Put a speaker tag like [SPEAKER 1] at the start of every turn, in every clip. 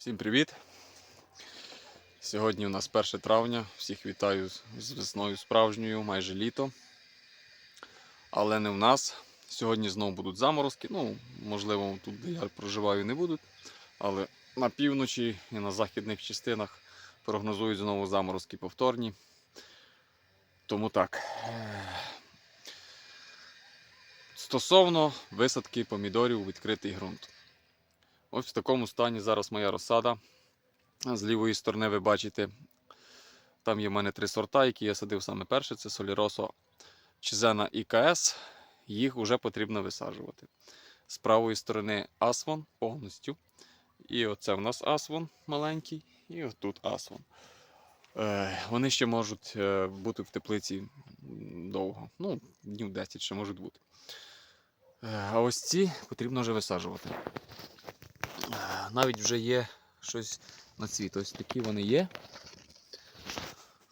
[SPEAKER 1] Всім привіт! Сьогодні у нас 1 травня. Всіх вітаю з- весною справжньою, майже літо. Але не в нас. Сьогодні знову будуть заморозки. Ну, можливо, тут, де я проживаю, не будуть. Але на півночі і на західних частинах прогнозують знову заморозки повторні. Тому так. Стосовно висадки помідорів у відкритий ґрунт. Ось в такому стані зараз моя розсада. З лівої сторони ви бачите, там є в мене три сорта, які я садив саме перше. Це Соліросо Чизена і КС. Їх вже потрібно висаджувати. З правої сторони Асвон повністю. І оце в нас Асвон маленький, і отут Асвон. Е, вони ще можуть е, бути в теплиці довго. Ну, днів 10 ще можуть бути. Е, а ось ці потрібно вже висаджувати. Навіть вже є щось на цвіт. Ось такі вони є.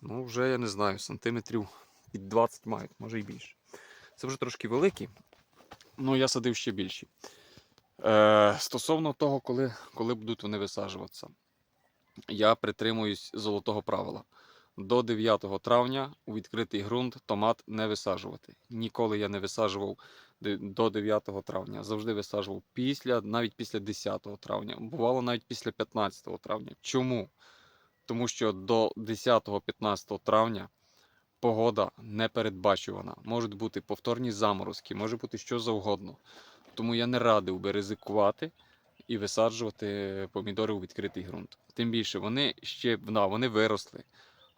[SPEAKER 1] Ну, вже я не знаю, сантиметрів під 20 мають, може і більше. Це вже трошки великі, ну я садив ще більші. Е, стосовно того, коли, коли будуть вони висаджуватися, я притримуюсь золотого правила. До 9 травня у відкритий ґрунт томат не висаджувати. Ніколи я не висаджував до 9 травня. Завжди висаджував після, навіть після 10 травня. Бувало навіть після 15 травня. Чому? Тому що до 10-15 травня погода непередбачувана. Можуть бути повторні заморозки, може бути що завгодно. Тому я не радив би ризикувати і висаджувати помідори у відкритий ґрунт. Тим більше вони ще вони виросли,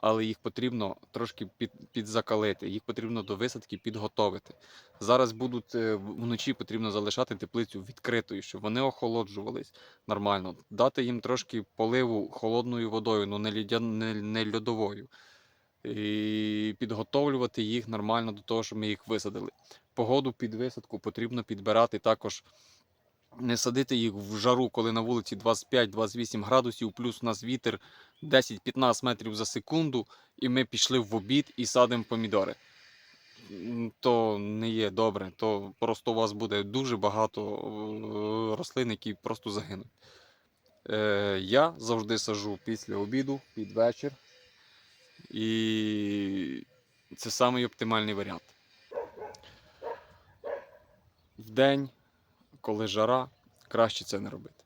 [SPEAKER 1] але їх потрібно трошки під, підзакалити, їх потрібно до висадки підготовити. Зараз будуть е, вночі потрібно залишати теплицю відкритою, щоб вони охолоджувались нормально. Дати їм трошки поливу холодною водою, ну не, лідя, не, не льодовою. І підготовлювати їх нормально до того, щоб ми їх висадили. Погоду під висадку потрібно підбирати також. Не садити їх в жару, коли на вулиці 25-28 градусів, плюс у нас вітер 10-15 метрів за секунду, і ми пішли в обід і садимо помідори. То не є добре, то просто у вас буде дуже багато е, рослин, які просто загинуть. Е, я завжди сажу після обіду, під вечір. І це самий оптимальний варіант. В день, коли жара, краще це не робити.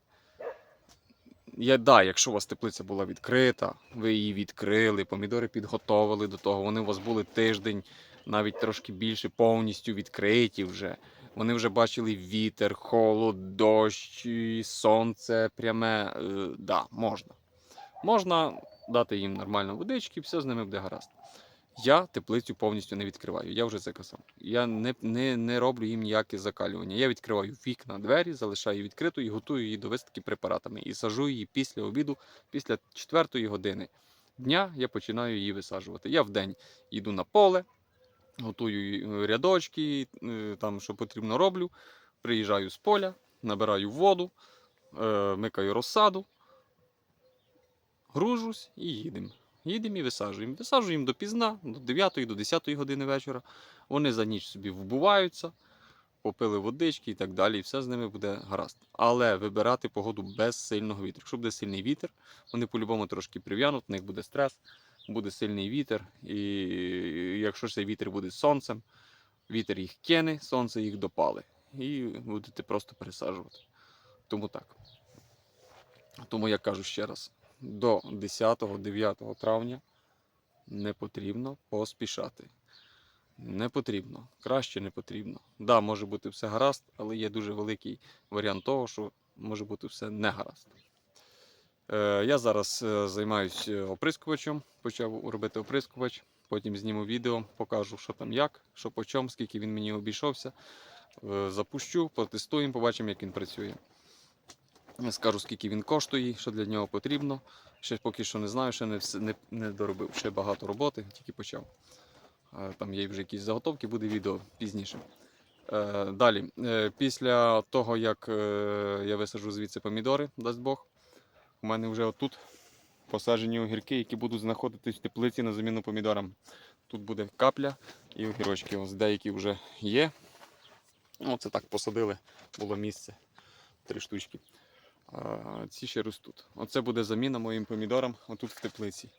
[SPEAKER 1] Я, да, якщо у вас теплиця була відкрита, ви її відкрили, помідори підготовили до того, вони у вас були тиждень, навіть трошки більше, повністю відкриті вже. Вони вже бачили вітер, холод, дощ, сонце пряме. Е, да, можна. Можна дати їм нормально водички, все з ними буде гаразд. Я теплицю повністю не відкриваю, я вже це казав. Я не, не, не роблю їм ніяке закалювання. Я відкриваю вікна, двері, залишаю її відкритою і готую її до висадки препаратами. І сажу її після обіду, після 4 години дня я починаю її висаджувати. Я вдень йду на поле, готую е, рядочки, е, там що потрібно роблю. Приїжджаю з поля, набираю воду, е, микаю розсаду, гружусь і їдемо. Їдемо і висаджуємо. Висаджуємо допізна, до 9 до 10 години вечора. Вони за ніч собі вбуваються, попили водички і так далі, і все з ними буде гаразд. Але вибирати погоду без сильного вітру. Якщо буде сильний вітер, вони по-любому трошки прив'януть, в них буде стрес, буде сильний вітер. І якщо цей вітер буде сонцем, вітер їх кине, сонце їх допали. І будете просто пересаджувати. Тому так. Тому я кажу ще раз: до 10-9 травня не потрібно поспішати. Не потрібно, краще не потрібно. Да, може бути все гаразд, але є дуже великий варіант того, що може бути все не гаразд. Е, я зараз е, займаюся оприскувачем, почав робити оприскувач, потім зніму відео, покажу, що там як, що по чому, скільки він мені обійшовся. Е, запущу, потестуємо, побачимо, як він працює. Я скажу, скільки він коштує, що для нього потрібно. Ще поки що не знаю, ще не, не, не доробив. Ще багато роботи, тільки почав. Е, Там є вже якісь заготовки, буде відео пізніше. Е, Далі, Е, після того, як я висаджу звідси помідори, дасть Бог, у мене вже отут посаджені огірки, які будуть знаходитись в теплиці на заміну помідорам. Тут буде капля і огірочки. Ось деякі вже є. Ну, це так посадили, було місце. Три штучки. Ці ще ростуть. Оце буде заміна моїм помідорам отут в теплиці.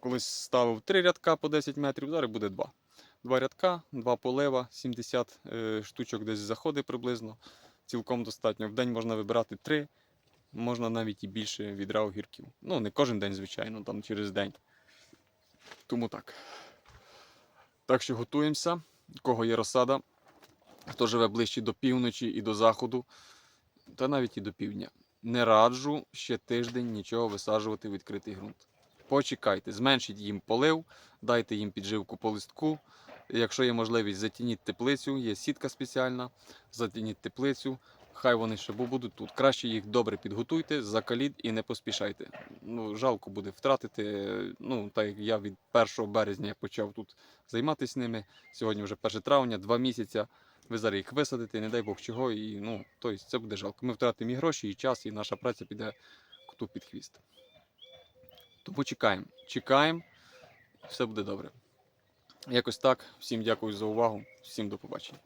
[SPEAKER 1] Колись ставив три рядка по 10 метрів, зараз буде два. Два рядка, два полива, 70 е, штучок десь заходить приблизно. Цілком достатньо. В день можна вибирати три, можна навіть і більше відра огірків. Ну, не кожен день, звичайно, там через день. Тому так. Так що готуємося. У кого є розсада, хто живе ближче до півночі і до заходу, та навіть і до півдня. Не раджу ще тиждень нічого висаджувати в відкритий ґрунт. Почекайте, зменшіть їм полив, дайте їм підживку по листку. Якщо є можливість, затініть теплицю, є сітка спеціальна, затініть теплицю. Хай вони ще будуть тут. Краще їх добре підготуйте, закаліть і не поспішайте. Ну, жалко буде втратити. Ну, так як я від 1 березня почав тут займатися ними. Сьогодні вже 1 травня, два місяці. Ви зараз їх висадите, не дай Бог чого, і ну, тобто це буде жалко. Ми втратимо і гроші, і час, і наша праця піде коту під хвіст. Тому чекаємо. Чекаємо, все буде добре. Якось так. Всім дякую за увагу, всім до побачення.